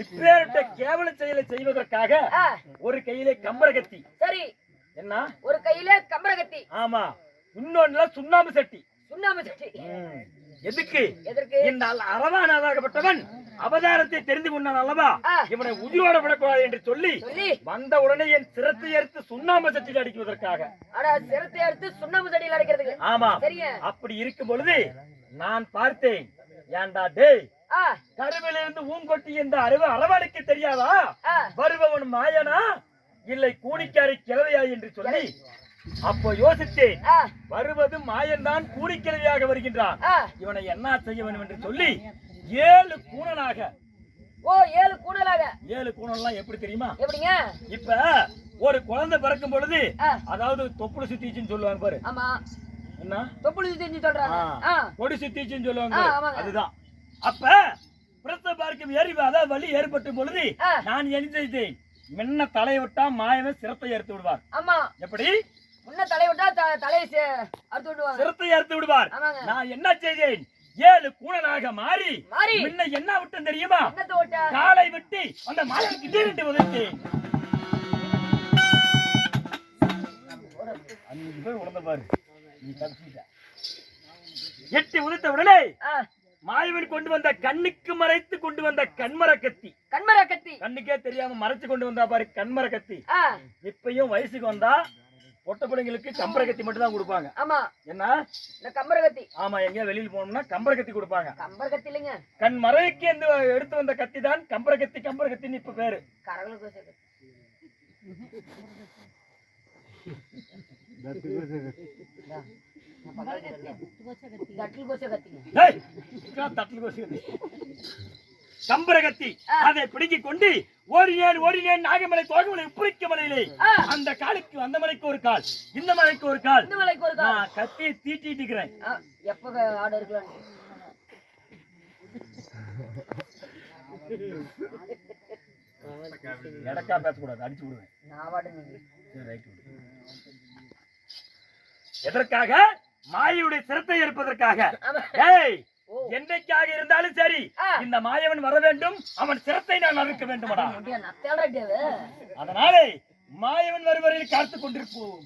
இப்பேற்பட்ட கேவல செயலை செய்வதற்காக ஒரு கையிலே கம்பரகத்தி சரி. என்ன? ஒரு கையில கம்பரகத்தி ஆமா. இன்னொன்னுல சுண்ணாம்பு சட்டி. சுண்ணாம்பு சட்டி. எதுக்கு? எதற்கு? இந்த அரவானாகப்பட்டவன் அவதாரத்தை தெரிந்து கொண்டான் அல்லவா. இவனை உயிரோட விடக்கூடாது என்று சொல்லி வந்த உடனே என் சிரத்தை எடுத்து சுண்ணாம்பு சட்டியில் அடிக்குவதற்காக. அடா சிரத்தை எடுத்து சுண்ணாம்பு சட்டியில் அடைக்கிறதுக்கு. ஆமா. அப்படி இருக்கும் பொழுது நான் பார்த்தேன். ஏன்டா டேய் கருவிலிருந்து ஊங்கொட்டி இந்த அறிவு அரவணைக்கு தெரியாதா? வருபவன் மாயனா? இல்லை கூலிக்காரி கிழவையா என்று சொல்லி அப்போ யோசித்தேன். வருவது மாயன்தான் கூலிக்கிழவியாக வருகின்றான். இவனை என்ன செய்ய வேண்டும் என்று சொல்லி ஏழு கூணனாக ஓ ஏழு கூடலாக ஏழு கூணம்லாம் எப்படி தெரியுமா? எப்படிங்க? இப்ப ஒரு குழந்தை பிறக்கும் பொழுது அதாவது தொப்புள் சுத்திச்சுன்னு சொல்லுவாங்க பாரு. ஆமா. என்ன? தொப்புள் செஞ்சு சொல்றாங்க. கொடி சுத்திச்சுன்னு சொல்லுவாங்க. அதுதான். அப்ப பிரசவ பார்க்கும் ஏறி அதாவது வலி ஏற்பட்ட பொழுது. நான் செய்தேன் முன்ன தலையை விட்டா மாயவன் சிரத்தை எடுத்து விடுவார். ஆமா. எப்படி? முன்ன தலை விட்டா தலையை அறுத்து விடுவாங்க. சிரத்தை எடுத்து விடுவார். ஆமாங்க. நான் என்ன செய்தேன்? ஏழு கூணனாக மாறி மாறி. முன்ன என்ன விட்டும் தெரியுமா? காலை வெட்டி அந்த மாயனுக்கு தீரிட்டு உதவித்தேன் அன்னைக்கு போய் உணர்ந்த பாரு. நீ தப்பிச்சிட்ட எட்டி உதித்த உடனே ஆ, மாயவன் கொண்டு வந்த கண்ணுக்கு மறைத்து கொண்டு வந்த கண்மர கத்தி. கண்மர கத்தி. கண்ணுக்கே தெரியாம மறைச்சு கொண்டு வந்தா பாரு கண்மர கத்தி. இப்பயும் வயசுக்கு வந்தா பொட்ட பிள்ளைங்களுக்கு கம்பர கத்தி மட்டும் தான் கொடுப்பாங்க. ஆமா. என்ன? இந்த கம்பர கத்தி. ஆமா எங்கேயா வெளியில போனோம்னா கம்பர கத்தி கொடுப்பாங்க. கம்பர கத்தி இல்லைங்க. கண் மறைக்கு இந்த எடுத்து வந்த கத்தி தான் கம்பர கத்தி கம்பர கத்தின்னு இப்ப பேரு. கரங்களுக்கு வச்ச கத்தி. தட்டில் கோசி கத்தி. கம்பர கத்தி அதை பிடுங்கிக் கொண்டு ஓடினேன் ஓடினேன் நாகமலை தோகமலை உப்புரிக்க மலையிலே. அந்த காலுக்கு அந்த மலைக்கு ஒரு கால் இந்த மலைக்கு ஒரு கால். இந்த மலைக்கு ஒரு கால். நான் கத்தியை தீட்டிட்டு இருக்கிறேன். எப்ப ஆடு இருக்கலாம் எடக்கா பேசக்கூடாது அடிச்சு விடுவேன். எதற்காக? மாயுடைய சிரத்தை எடுப்பதற்காக. ஏய் ஓ. என்னைக்காக இருந்தாலும் சரி. இந்த மாயவன் வர வேண்டும் அவன் சிரத்தை நான் அறுக்க வேண்டுமடா. அதனாலே மாயவன் வருவரையில் காத்துக் கொண்டிருப்போம்